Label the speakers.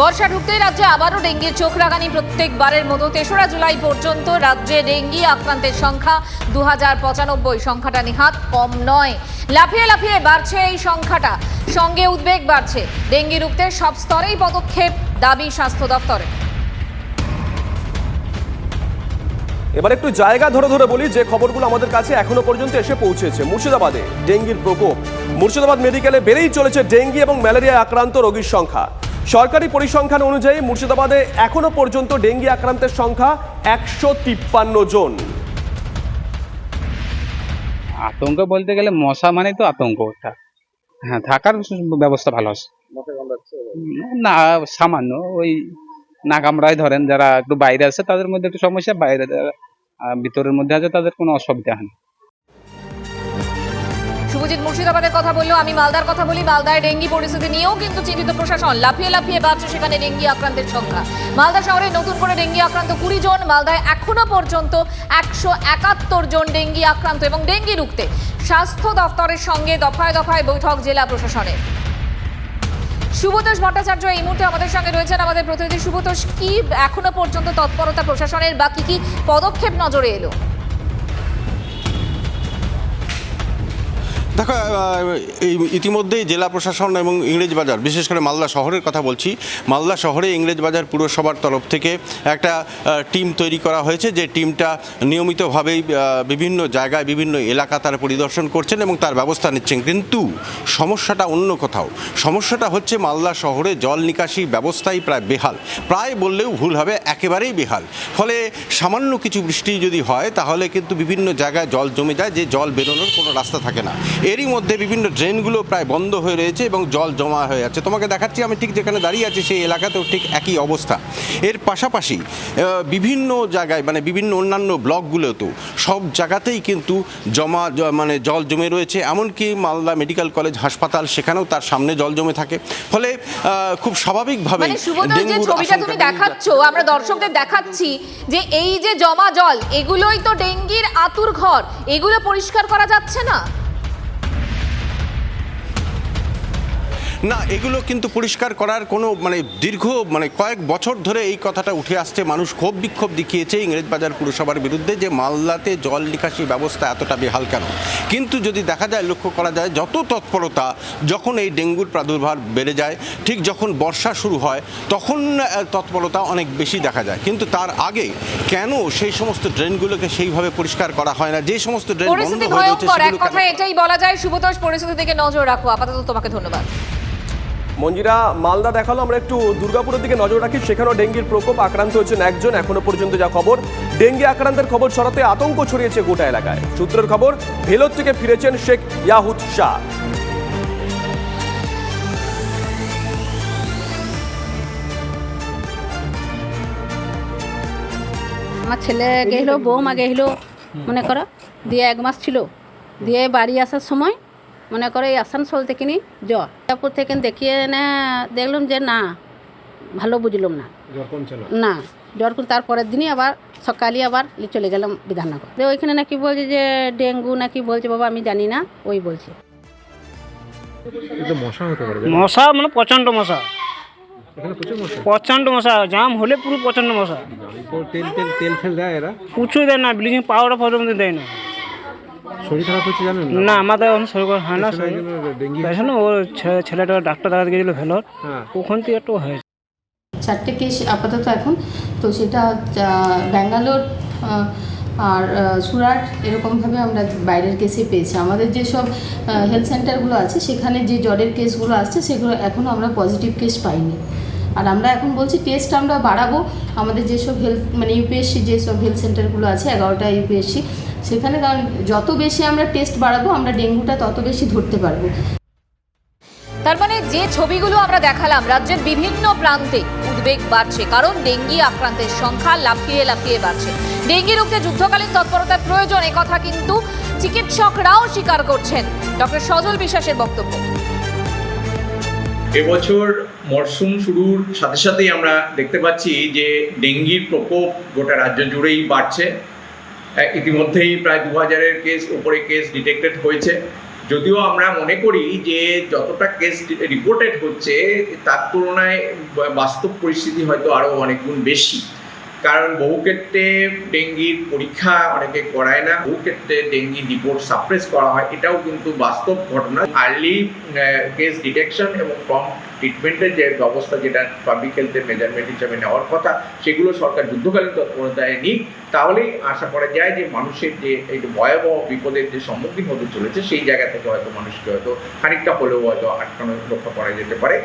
Speaker 1: বর্ষা ঢুকতেই রাজ্যে আবারও ডেঙ্গির চোখ রাগানি প্রত্যেকবারের মতো। তেসরা জুলাই পর্যন্ত রাজ্যে ডেঙ্গি আক্রান্তের সংখ্যা দু হাজার পঁচানব্বই, সংখ্যাটা নিহাত কম নয়। লাফিয়ে লাফিয়ে বাড়ছে এই সংখ্যাটা। সঙ্গে উদ্বেগ বাড়ছে। ডেঙ্গি রুখতে সব স্তরেই পদক্ষেপ, দাবি স্বাস্থ্য দপ্তরে
Speaker 2: এবার একটু জায়গা ধরে ধরে বলি, যে খবরগুলো আমাদের কাছে এখনও পর্যন্ত এসে পৌঁছেছে। মুর্শিদাবাদে ডেঙ্গির প্রকোপ। মুর্শিদাবাদ মেডিকেলে বেড়েই চলেছে ডেঙ্গি এবং ম্যালেরিয়া আক্রান্ত রোগীর সংখ্যা। সরকারি পরিসংখ্যান অনুযায়ী মুর্শিদাবাদে এখনও পর্যন্ত ডেঙ্গি আক্রান্তের সংখ্যা একশো তিপ্পান্ন জন।
Speaker 3: আতঙ্ক বলতে গেলে মশা মানে তো আতঙ্ক ওটা। হ্যাঁ থাকার ব্যবস্থা ভালো আছে। না, সামান্য ওই না কামড়ায় ধরেন, যারা একটু বাইরে আছে, তাদের মধ্যে একটু সমস্যা, বাইরে যারা ভিতরের মধ্যে আছে, তাদের কোনো অসুবিধা হয়
Speaker 1: শুভজিৎ মুর্শিদাবাদের কথা বলল আমি মালদার কথা বলি, মালদায় ডেঙ্গি পরিস্থিতি নিয়েও কিন্তু চিন্তিত প্রশাসন। লাফিয়ে লাফিয়ে বাড়ছে সেখানে ডেঙ্গি আক্রান্তের সংখ্যা। মালদা শহরে নতুন করে ডেঙ্গি আক্রান্ত কুড়ি জন, মালদায় এখনও পর্যন্ত একশো একাত্তর জন ডেঙ্গি আক্রান্ত এবং ডেঙ্গি রুখতে স্বাস্থ্য দপ্তরের সঙ্গে দফায় দফায় বৈঠক জেলা প্রশাসনের। শুভতোষ ভট্টাচার্য এই মুহূর্তে আমাদের সঙ্গে রয়েছেন। আমাদের প্রতিনিধি শুভতোষ, কি এখনও পর্যন্ত তৎপরতা প্রশাসনের বা কি কি পদক্ষেপ নজরে এলো?
Speaker 4: দেখো ইতিমধ্যেই জেলা প্রশাসন এবং ইংরেজবাজার বিশেষ করে মালদা শহরের কথা বলছি, মালদা শহরে ইংরেজবাজার পুরসভার তরফ থেকে একটা টিম তৈরি করা হয়েছে, যে টিমটা নিয়মিতভাবেই বিভিন্ন জায়গায়, বিভিন্ন এলাকা তারা পরিদর্শন করছেন এবং তার ব্যবস্থা নিচ্ছেন। কিন্তু সমস্যাটা অন্য কোথাও। সমস্যাটা হচ্ছে মালদা শহরে জল নিকাশি ব্যবস্থাই প্রায় বেহাল। প্রায় বললেও ভুল হবে, একেবারেই বেহাল। ফলে সামান্য কিছু বৃষ্টি যদি হয়, তাহলে কিন্তু বিভিন্ন জায়গায় জল জমে যায়, যে জল বেরোনোর কোনো রাস্তা থাকে না। এরই মধ্যে বিভিন্ন ড্রেনগুলো প্রায় বন্ধ হয়ে রয়েছে এবং জল জমা হয়ে যাচ্ছে তোমাকে দেখাচ্ছি আমি ঠিক যেখানে দাঁড়িয়ে আছি সেই এলাকাতেও ঠিক একই অবস্থা। এর পাশাপাশি বিভিন্ন জায়গায় মানে বিভিন্ন অন্যান্য ব্লকগুলোতেও সব জায়গাতেই কিন্তু জমা মানে জল জমে রয়েছে। এমনকি মালদা মেডিকেল কলেজ হাসপাতাল সেখানেও তার সামনে জল জমে থাকে। ফলে খুব স্বাভাবিকভাবেই
Speaker 1: মানে ছবিটা তুমি দেখাচ্ছ আমরা দর্শকদের দেখাচ্ছি যে এই যে জমা জল এগুলোই তো ডেঙ্গির আতুর ঘর এগুলো পরিষ্কার করা যাচ্ছে না?
Speaker 4: না এগুলো কিন্তু পরিষ্কার করার কোনো মানে দীর্ঘ মানে কয়েক বছর ধরে এই কথাটা উঠে আসছে। মানুষ ক্ষোভ বিক্ষোভ দেখিয়েছে ইংরেজবাজার পুরসভার বিরুদ্ধে যে মালদাতে জল নিকাশি ব্যবস্থা এতটা বেহাল কেন? কিন্তু যদি দেখা যায় লক্ষ্য করা যায় যত তৎপরতা যখন এই ডেঙ্গুর প্রাদুর্ভাব বেড়ে যায় ঠিক যখন বর্ষা শুরু হয় তখন তৎপরতা অনেক বেশি দেখা যায়। কিন্তু তার আগে কেন সেই সমস্ত ড্রেনগুলোকে সেইভাবে পরিষ্কার করা হয় না? যে সমস্ত ড্রেন বন্ধ হয়ে রয়েছে সেগুলো
Speaker 1: এটাই বলা যায়। শুভতোষ পরিস্থিতি থেকে নজর রাখো। আপাতত তোমাকে ধন্যবাদ।
Speaker 2: মঞ্জিরা, মালদা দেখাল, আমরা একটু দুর্গাপুরের দিকে নজর রাখি। সেখানেও ডেঙ্গির প্রকোপ আক্রান্ত হয়েছেন একজন, এখনও পর্যন্ত যা খবর। ডেঙ্গি আক্রান্তের খবর ছড়াতে আতঙ্ক ছড়িয়েছে গোটা এলাকায়। সূত্রের খবর, ভেলোর থেকে ফিরেছেন শেখ ইয়াহুদ শাহ।
Speaker 5: আমার ছেলে গেছিল বৌমা গেছিল মনে করো, দিয়ে এক মাস ছিল। দিয়ে বাড়ি আসার সময় মনে করো এই আসানসোল থেকে নি জ্বর তারপর থেকে দেখিয়ে এনে দেখলাম যে না ভালো বুঝলাম না। না জ্বর করে তারপরের দিনই আবার সকালে আবার চলে গেলাম বিধাননগর। ওইখানে নাকি বলছে যে ডেঙ্গু নাকি বলছে বাবা আমি জানি না ওই বলছে।
Speaker 6: মশা
Speaker 7: মশা মানে প্রচণ্ড মশা।
Speaker 6: এখানে প্রচুর মশা?
Speaker 7: প্রচণ্ড মশা জাম হলে পুরো প্রচণ্ড মশা।
Speaker 6: তেল তেল তেল ফেল দেয় এরা।
Speaker 7: দেয় না ব্লিচিং পাউডার পর্যন্ত দেয় না।
Speaker 6: শরীর খারাপ হচ্ছে জানেন
Speaker 7: না? আমাদের এখন শরীর খারাপ হয় না
Speaker 6: ডেঙ্গি
Speaker 7: ওর ছেলেটা ডাক্তার দেখাতে গেছিল ভেলোর।
Speaker 6: হ্যাঁ।
Speaker 7: ওখান থেকে একটু হয়েছে।
Speaker 8: চারটে কেস আপাতত এখন। তো সেটা ব্যাঙ্গালোর আর সুরাট এরকমভাবে আমরা বাইরের কেসে পেয়েছি। আমাদের যেসব হেলথ সেন্টারগুলো আছে সেখানে যে জ্বরের কেসগুলো আসছে সেগুলো এখনও আমরা পজিটিভ কেস পাইনি। আর আমরা এখন বলছি টেস্ট আমরা বাড়াবো। আমাদের যেসব হেলথ মানে ইউপিএসসি যেসব হেলথ সেন্টারগুলো আছে এগারোটা ইউপিএসসি সেখানে কারণ যত বেশি আমরা টেস্ট বাড়াবো আমরা ডেঙ্গুটা তত বেশি ধরতে পারব।
Speaker 1: তার মানে যে ছবিগুলো আমরা দেখালাম রাজ্যের বিভিন্ন প্রান্তে উদ্বেগ বাড়ছে কারণ ডেঙ্গি আক্রান্তের সংখ্যা লাফিয়ে লাফিয়ে বাড়ছে। ডেঙ্গি রুখতে যুদ্ধকালীন তৎপরতার প্রয়োজন কথা কিন্তু চিকিৎসকরাও স্বীকার করছেন ডক্টর সজল বিশ্বাসের বক্তব্য।
Speaker 9: এবছর মরশুম শুরুর সাথে সাথেই আমরা দেখতে পাচ্ছি যে ডেঙ্গির প্রকোপ গোটা রাজ্য জুড়েই বাড়ছে। ইতিমধ্যেই প্রায় দু হাজারের কেস ওপরে কেস ডিটেক্টেড হয়েছে। যদিও আমরা মনে করি যে যতটা কেস রিপোর্টেড হচ্ছে, তার তুলনায় বাস্তব পরিস্থিতি হয়তো আরও অনেকগুণ বেশি। কারণ বহু ক্ষেত্রে ডেঙ্গির পরীক্ষা অনেকে করায় না, বহু ক্ষেত্রে ডেঙ্গি রিপোর্ট সাপ্রেস করা হয়, এটাও কিন্তু বাস্তব ঘটনা। আর্লি কেস ডিটেকশন এবং কম ট্রিটমেন্টের যে ব্যবস্থা যেটা পাবলিক হেলথের মেজারমেন্ট হিসাবে নেওয়ার কথা, সেগুলো সরকার যুদ্ধকালীন তৎপরতায় নিক। তাহলেই আশা করা যায় যে মানুষের যে এই ভয়াবহ বিপদের যে সম্মুখীন হতে চলেছে, সেই জায়গা থেকে হয়তো মানুষকে হয়তো খানিকটা হলেও হয়তো আটকানো রক্ষা করা যেতে পারে।